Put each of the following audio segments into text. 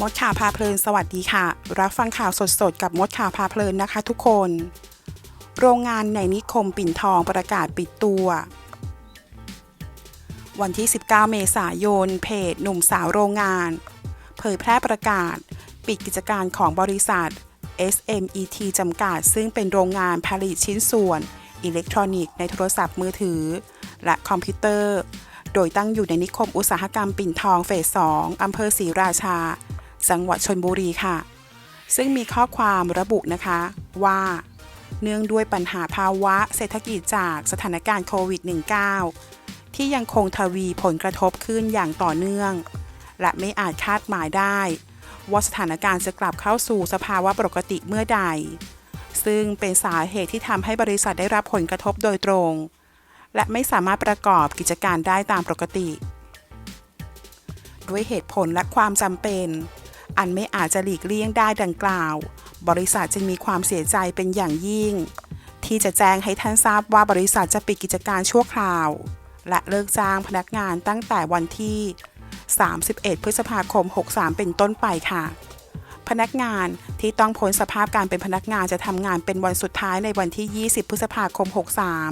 มดข่าวพาเพลินสวัสดีค่ะ รับฟังข่าวสดๆ กับมดข่าวพาเพลินนะคะทุกคน โรงงานในนิคมปิ่นทองประกาศปิดตัว วันที่ 19 เมษายน เพจหนุ่มสาวโรงงาน เผยแพร่ประกาศ ปิดกิจการของบริษัท SMET จำกัด ซึ่งเป็นโรงงานผลิตชิ้นส่วน อิเล็กทรอนิกส์ในโทรศัพท์มือถือ และคอมพิวเตอร์โดยตั้งอยู่ในนิคมอุตสาหกรรมปิ่นทองเฟส 2 อำเภอศรีราชา จังหวัดชนบุรีค่ะ ซึ่งมีข้อความระบุนะคะว่า เนื่องด้วยปัญหาภาวะเศรษฐกิจจากสถานการณ์โควิด -19 ที่ยังคงทวีผลกระทบขึ้นอย่างต่อเนื่อง และไม่อาจคาดหมายได้ ว่าสถานการณ์จะกลับเข้าสู่สภาวะปกติเมื่อใด ซึ่งเป็นสาเหตุที่ทำให้บริษัทได้รับผลกระทบโดยตรง และไม่สามารถประกอบกิจการได้ตามปกติด้วยเหตุผลและความจำเป็น อันไม่อาจจะหลีกเลี่ยงได้ดังกล่าว บริษัทจึงมีความเสียใจเป็นอย่างยิ่ง ที่จะแจ้งให้ท่านทราบว่าบริษัทจะปิดกิจการชั่วคราว และเลิกจ้างพนักงานตั้งแต่วันที่ 31 พฤษภาคม 63 เป็นต้นไปค่ะ พนักงานที่ต้องพ้นสภาพการเป็นพนักงานจะทำงานเป็นวันสุดท้ายในวันที่ 20 พฤษภาคม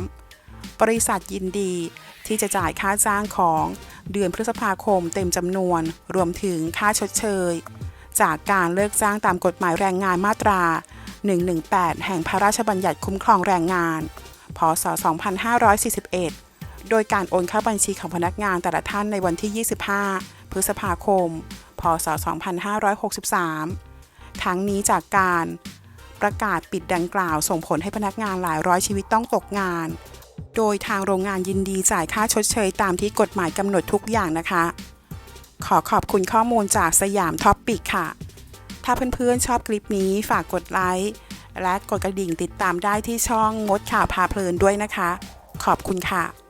63 บริษัทยินดีที่จะจ่ายค่าจ้างของเดือนพฤษภาคมเต็มจำนวน รวมถึงค่าชดเชย จากการเลิกจ้างตามกฎหมายแรงงานมาตรา 118 แห่งพระราชบัญญัติคุ้มครองแรงงาน พศ 2541 โดยการโอนเข้าบัญชีของพนักงานแต่ละท่านในวันที่ 25 พฤษภาคม พศ 2563 ทั้งนี้จากการประกาศปิดดังกล่าวส่งผลให้พนักงานหลายร้อยชีวิตต้องตกงาน โดยทางโรงงานยินดีจ่ายค่าชดเชยตามที่กฎหมายกำหนดทุกอย่างนะคะ ขอขอบคุณข้อมูลจากสยามท็อปปิกค่ะ ถ้าเพื่อนๆชอบคลิปนี้ฝากกดไลค์ และกดกระดิ่งติดตามได้ที่ช่องมดข่าวพาเพลินด้วยนะคะ ขอบคุณค่ะ